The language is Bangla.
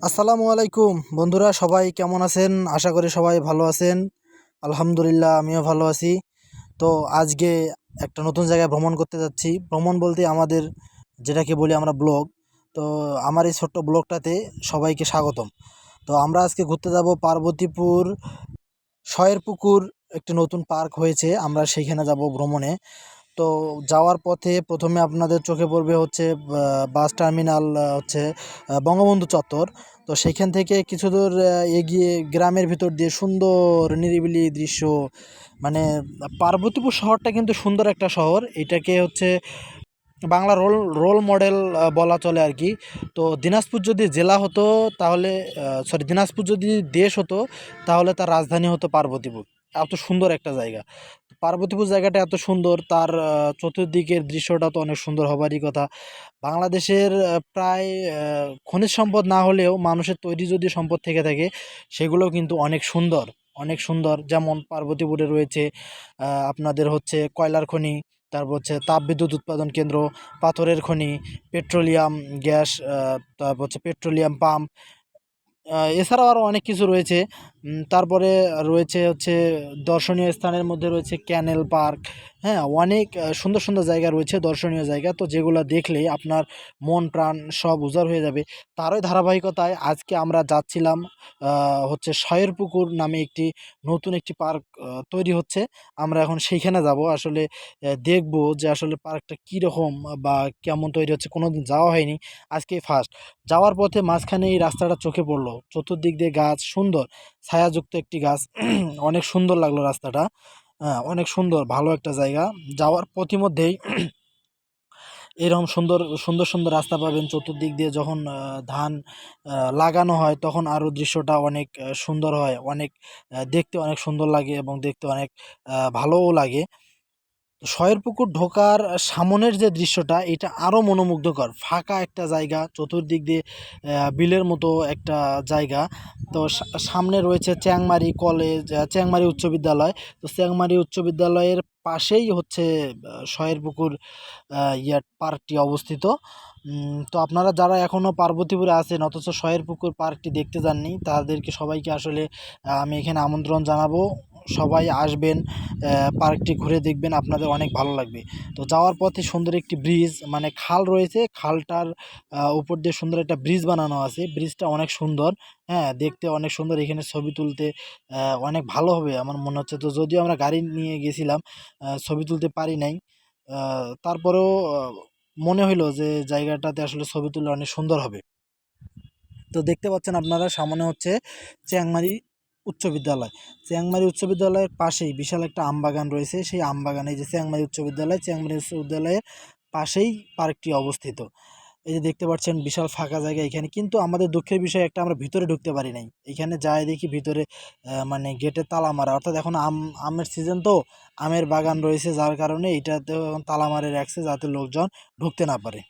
আসসালামু আলাইকুম। বন্ধুরা, সবাই কেমন আছেন? আশা করি সবাই ভালো আছেন। আলহামদুলিল্লাহ, আমিও ভালো আছি। তো আজকে একটা নতুন জায়গায় ভ্রমণ করতে যাচ্ছি। ভ্রমণ বলতে আমাদের, যেটাকে বলি আমরা ব্লগ, তো আমার এই ছোট্ট ব্লগটাতে সবাইকে স্বাগতম। তো আমরা আজকে ঘুরতে যাব পার্বতীপুর, শয়ের পুকুর, একটি নতুন পার্ক হয়েছে। আমরা সেইখানে যাব ভ্রমণে। তো যাওয়ার পথে প্রথমে আপনাদের চোখে পড়বে হচ্ছে বাস টার্মিনাল হচ্ছে বঙ্গবন্ধু চত্বর। তো সেখান থেকে কিছু দূর এগিয়ে গ্রামের ভিতর দিয়ে সুন্দর নিরিবিলি দৃশ্য মানে পার্বতীপুর শহরটা কিন্তু সুন্দর একটা শহর। এটাকে হচ্ছে বাংলা রোল রোল মডেল বলা চলে আর কি। তো দিনাজপুর যদি জেলা হতো তাহলে সরি দিনাজপুর যদি দেশ হতো তাহলে তার রাজধানী হতো পার্বতীপুর। এত সুন্দর একটা জায়গা। পার্বতীপুর জায়গাটা এত সুন্দর, তার চতুর্দিকের দৃশ্যটা তো অনেক সুন্দর হবারই কথা। বাংলাদেশের প্রায় খনিজ সম্পদ না হলেও মানুষের তৈরি যদি সম্পদ থেকে থাকে সেগুলো কিন্তু অনেক সুন্দর অনেক সুন্দর। যেমন পার্বতীপুরে রয়েছে আপনাদের হচ্ছে কয়লার খনি, তারপর হচ্ছে তাপবিদ্যুৎ উৎপাদন কেন্দ্র, পাথরের খনি, পেট্রোলিয়াম গ্যাস তারপর হচ্ছে পেট্রোলিয়াম পাম্প এছাড়াও আরও অনেক কিছু রয়েছে। তারপরে রয়েছে হচ্ছে দর্শনীয় স্থানের মধ্যে রয়েছে ক্যানেল পার্ক। হ্যাঁ অনেক সুন্দর সুন্দর জায়গা রয়েছে দর্শনীয় জায়গা। তো যেগুলো দেখলেই আপনার মন, প্রাণ সব উজাড় হয়ে যাবে। তারই ধারাবাহিকতায় আজকে আমরা যাচ্ছিলাম হচ্ছে শয়ের পুকুর নামে একটি নতুন একটি পার্ক তৈরি হচ্ছে। আমরা এখন সেইখানে যাব। আসলে দেখব যে আসলে পার্কটা কীরকম বা কেমন তৈরি হচ্ছে। কোনোদিন যাওয়া হয়নি। আজকে ফার্স্ট যাওয়ার পথে মাঝখানে এই রাস্তাটা চোখে পড়ল। চতুর্দিক দিয়ে গাছ সুন্দর। ছায়াযুক্ত একটি গাছ। অনেক সুন্দর লাগল রাস্তাটা। অনেক সুন্দর, ভালো একটা জায়গা। যাওয়ার পথিমধ্যেই এরকম সুন্দর সুন্দর সুন্দর রাস্তা পাবেন চতুর্দিক দিয়ে যখন ধান লাগানো হয় তখন আরও দৃশ্যটা অনেক সুন্দর হয়। অনেক দেখতে অনেক সুন্দর লাগে এবং দেখতে অনেক ভালোও লাগে। শয়ের পুকুর ঢোকার সামনের যে দৃশ্যটা, এটা আরও মনোমুগ্ধকর। ফাঁকা একটা জায়গা, চতুর্দিক দিয়ে বিলের মতো একটা জায়গা। তো সামনে রয়েছে চ্যাংমারি কলেজ চ্যাংমারি উচ্চ বিদ্যালয়। তো চ্যাংমারি উচ্চ বিদ্যালয়ের পাশেই হচ্ছে শয়ের পুকুর ইয়ার পার্কটি অবস্থিত। তো আপনারা যারা এখনও পার্বতীপুরে আছেন, অথচ শয়ের পুকুর পার্কটি দেখতে যাননি, তাদেরকে সবাইকে আসলে আমি এখানে আমন্ত্রণ জানাব। সবাই আসবেন পার্কটি ঘুরে দেখবেন, আপনাদের অনেক ভালো লাগবে। তো যাওয়ার পথে সুন্দর একটি ব্রিজ মানে খাল রয়েছে, খালটার উপর দিয়ে সুন্দর একটা ব্রিজ বানানো আছে। ব্রিজটা অনেক সুন্দর হ্যাঁ দেখতে অনেক সুন্দর, এখানে ছবি তুলতে অনেক ভালো হবে আমার মনে হচ্ছে। তো যদিও আমরা গাড়ি নিয়ে গেছিলাম ছবি তুলতে পারি নাই তারপরেও মনে হইল যে জায়গাটাতে আসলে ছবি তুললে অনেক সুন্দর হবে। তো দেখতে পাচ্ছেন আপনারা, সামনে হচ্ছে চ্যাংমারি উচ্চ বিদ্যালয়। চ্যাংমারি উচ্চ বিদ্যালয়ের পাশেই বিশাল একটা আম বাগান রয়েছে। সেই আম বাগানে এই যে চ্যাংমারি উচ্চ বিদ্যালয়, চ্যাংমারি উচ্চ বিদ্যালয়ের পাশেই পার্কটি অবস্থিত। এই যে দেখতে পাচ্ছেন, বিশাল ফাঁকা জায়গা এখানে। কিন্তু আমাদের দুঃখের বিষয় একটা, আমরা ভিতরে ঢুকতে পারি নাই। এখানে যাই দেখি ভিতরে মানে গেটে তালা মারা। অর্থাৎ এখন আম, আমের সিজন তো, আমের বাগান রয়েছে যার কারণে এটাতে তালা মারে রাখছে যাতে লোকজন ঢুকতে না পারে।